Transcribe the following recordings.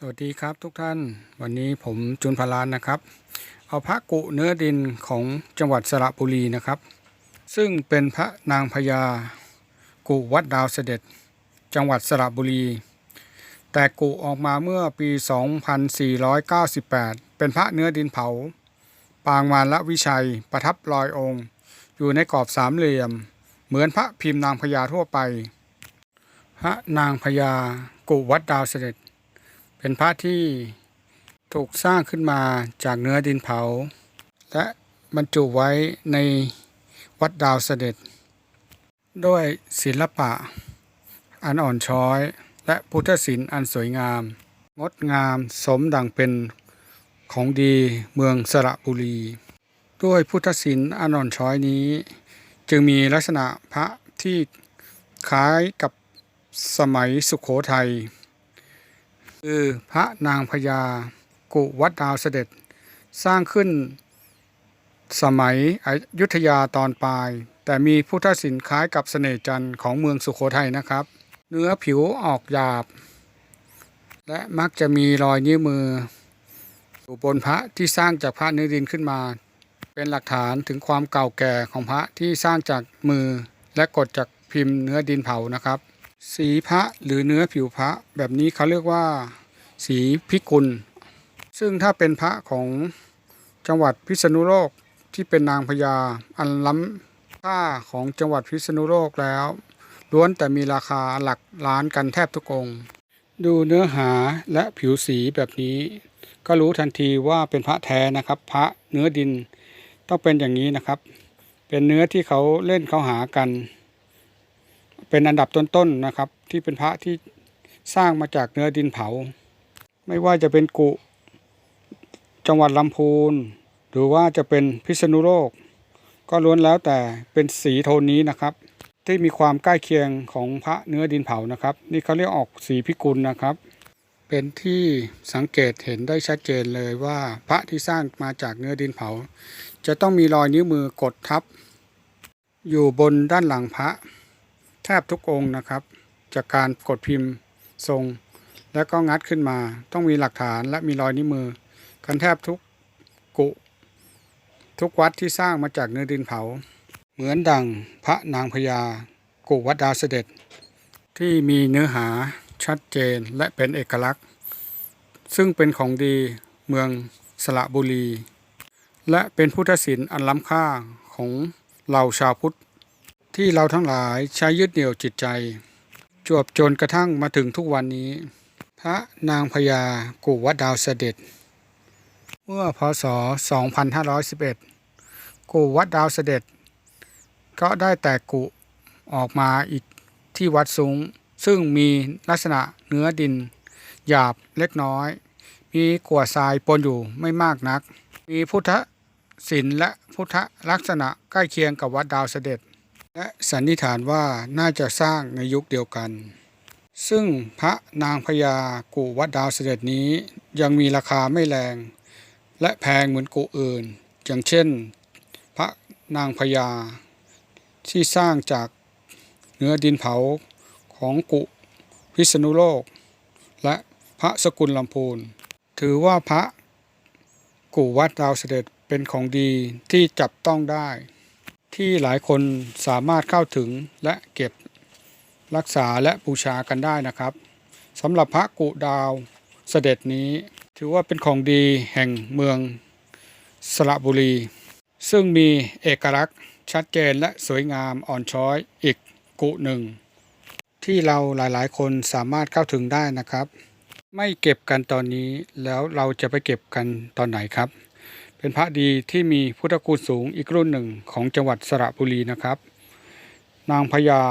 สวัสดีครับทุกท่านวันนี้ผมจุนพลานนะครับ เอาพระกุเนื้อดินของจังหวัดสระบุรีนะครับ ซึ่งเป็นพระนางพญากุวัดดาวเสด็จ จังหวัดสระบุรี แต่กุออกมาเมื่อปี 2498 เป็นพระเนื้อดินเผา ปางมารละวิชัยประทับลอยองค์ อยู่ในกรอบสามเหลี่ยม เหมือนพระพิมพ์นางพญาทั่วไป พระนางพญากุวัดดาวเสด็จ เป็นพระที่ถูกสร้างขึ้นมาจากเนื้อดินเผา และบรรจุไว้ในวัดดาวเสด็จ ด้วยศิลปะ อันอ่อนช้อย และพุทธศิลป์อันสวยงาม งดงามสมดังเป็นของดีเมืองสระบุรี ด้วยพุทธศิลป์อันอ่อนช้อยนี้ จึงมีลักษณะพระที่คล้ายกับสมัยสุขโขทัย คือพระนางพญากุวัดดาวเสด็จ สร้างขึ้นสมัยอยุธยาตอนปลาย แต่มีพุทธศิลป์คล้ายกับเสน่ห์จันทร์ของเมืองสุโขทัยนะครับ เนื้อผิวออกหยาบ และมักจะมีรอยนิ้วมืออยู่บนพระที่สร้างจากพระเนื้อดินขึ้นมา เป็นหลักฐานถึงความเก่าแก่ของพระที่สร้างจากมือและกดจากพิมพ์เนื้อดินเผานะครับ สีพระหรือเนื้อผิวพระแบบนี้เขาเรียกว่า สีพิกุล ซึ่งถ้าเป็นพระของจังหวัดพิษณุโลกที่เป็นนางพญาอันล้ำค่าของจังหวัดพิษณุโลกแล้ว ล้วนแต่มีราคาหลักล้านกันแทบทุกองค์ดูเนื้อหาและผิวสีแบบนี้ ก็รู้ทันทีว่าเป็นพระแท้นะครับ พระเนื้อดินต้องเป็นอย่างนี้นะครับ เป็นเนื้อที่เขาเล่นเขาหากัน เป็นอันดับต้นๆนะครับ ที่เป็นพระที่สร้างมาจากเนื้อดินเผา ไม่ว่าจะเป็นกุจังหวัดลำพูน หรือว่าจะเป็นพิษณุโลก ก็ล้วนแล้วแต่เป็นสีโทนนี้นะครับ ที่มีความใกล้เคียงของพระเนื้อดินเผานะครับ นี่เขาเรียกออกสีพิกุลนะครับ เป็นที่สังเกตเห็นได้ชัดเจนเลยว่าพระที่สร้างมาจากเนื้อดินเผา จะต้องมีรอยนิ้วมือกดทับ อยู่บนด้านหลังพระ แทบทุกองค์นะครับ จากการกดพิมพ์ทรง แล้วก็งัดขึ้นมา ต้องมีหลักฐานและมีรอยนิ้วมือ กันแทบทุกกุ ทุกวัดที่สร้างมาจากเนื้อดินเผา เหมือนดังพระนางพญากุวัดดาเสด็จ ที่มีเนื้อหาชัดเจนและเป็นเอกลักษณ์ ซึ่งเป็นของดีเมืองสระบุรี และเป็นพุทธศิลป์อันล้ำค่าของเหล่าชาวพุทธ ที่เราทั้งหลายใช้ยึดเหนี่ยวจิตใจ จวบจนกระทั่งมาถึงทุกวันนี้ พระนางพญากุวัดดาวเสด็จ เมื่อพศ 2511 กุวัดดาวเสด็จ ก็ได้แตกกุออกมาอีกที่วัดสุงซึ่งมีลักษณะเนื้อดิน หยาบเล็กน้อย มีกวดทรายปนอยู่ไม่มากนัก มีพุทธศิลป์และพุทธลักษณะใกล้เคียงกับวัดดาวเสด็จ และสันนิษฐานว่าน่าจะสร้างในยุคเดียวกัน ซึ่งพระนางพญากุวัดดาวเสด็จนี้ยังมีราคาไม่แรง และแพงเหมือนกุอื่น อย่างเช่น พระนางพญาที่สร้างจากเนื้อดินเผาของกุพิษณุโลก และพระสกุลลำพูน ถือว่าพระกุวัดดาวเสด็จเป็นของดีที่จับต้องได้ ที่หลายคนสามารถเข้าถึงและเก็บรักษาและบูชากันได้นะครับสำหรับพระกุดาวเสด็จนี้ ถือว่าเป็นของดีแห่งเมืองสระบุรี ซึ่งมีเอกลักษณ์ชัดเจนและสวยงามอ่อนช้อยอีกกุหนึ่ง ที่เราหลายๆ คนสามารถเข้าถึงได้นะครับ ไม่เก็บกันตอนนี้แล้วเราจะไปเก็บกันตอนไหนครับ เป็นพระดีที่มีพุทธคุณสูงอีกรุ่นหนึ่งของจังหวัดสระบุรีนะครับ นางพญา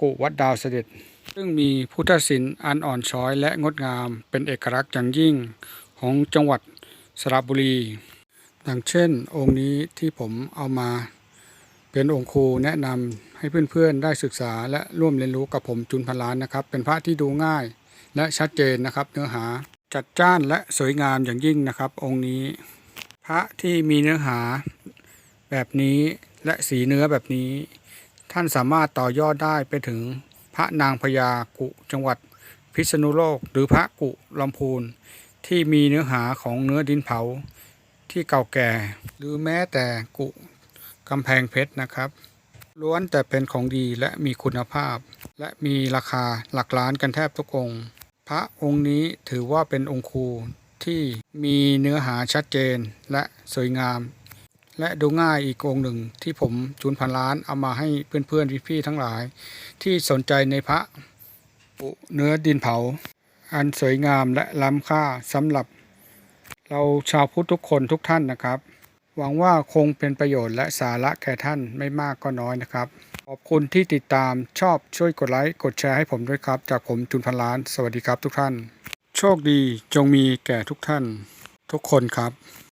กุวัดดาวเสด็จ ซึ่งมีพุทธศิลป์อันอ่อนช้อยและงดงามเป็นเอกลักษณ์อย่างยิ่งของจังหวัดสระบุรีดังเช่น องค์นี้ที่ผมเอามาเป็นองค์ครูแนะนำให้เพื่อนๆได้ศึกษาและร่วมเรียนรู้กับผมจุนพันล้านนะครับ เป็นพระที่ดูง่ายและชัดเจนนะครับ เนื้อหาจัดจ้านและสวยงามอย่างยิ่งนะครับ องค์นี้ พระที่มีเนื้อหาแบบนี้และสีเนื้อแบบนี้ ท่านสามารถต่อยอดได้ไปถึงพระนางพญากุจังหวัดพิษณุโลก หรือพระกุลำพูนที่มีเนื้อหาของเนื้อดินเผาที่เก่าแก่ หรือแม้แต่กุกำแพงเพชรนะครับ ล้วนแต่เป็นของดีและมีคุณภาพ และมีราคาหลักล้านกันแทบทุกองค์ พระองค์นี้ถือว่าเป็นองค์ครู ที่มีเนื้อหาชัดเจนและสวยงาม และดูง่ายอีกองหนึ่งที่ผมจุนพันล้านเอามาให้เพื่อนๆพี่ๆทั้งหลาย ที่สนใจในพระปุเนื้อดินเผา อันสวยงามและล้ำค่าสำหรับ เราชาวพุทธทุกคนทุกท่านนะครับ หวังว่าคงเป็นประโยชน์และสาระแก่ท่านไม่มากก็น้อยนะครับ ขอบคุณที่ติดตามชอบช่วยกดไลค์กดแชร์ให้ผมด้วยครับ จากผมจุนพันล้าน สวัสดีครับทุกท่าน โชคดีจงมีแก่ทุกท่านทุกคนครับ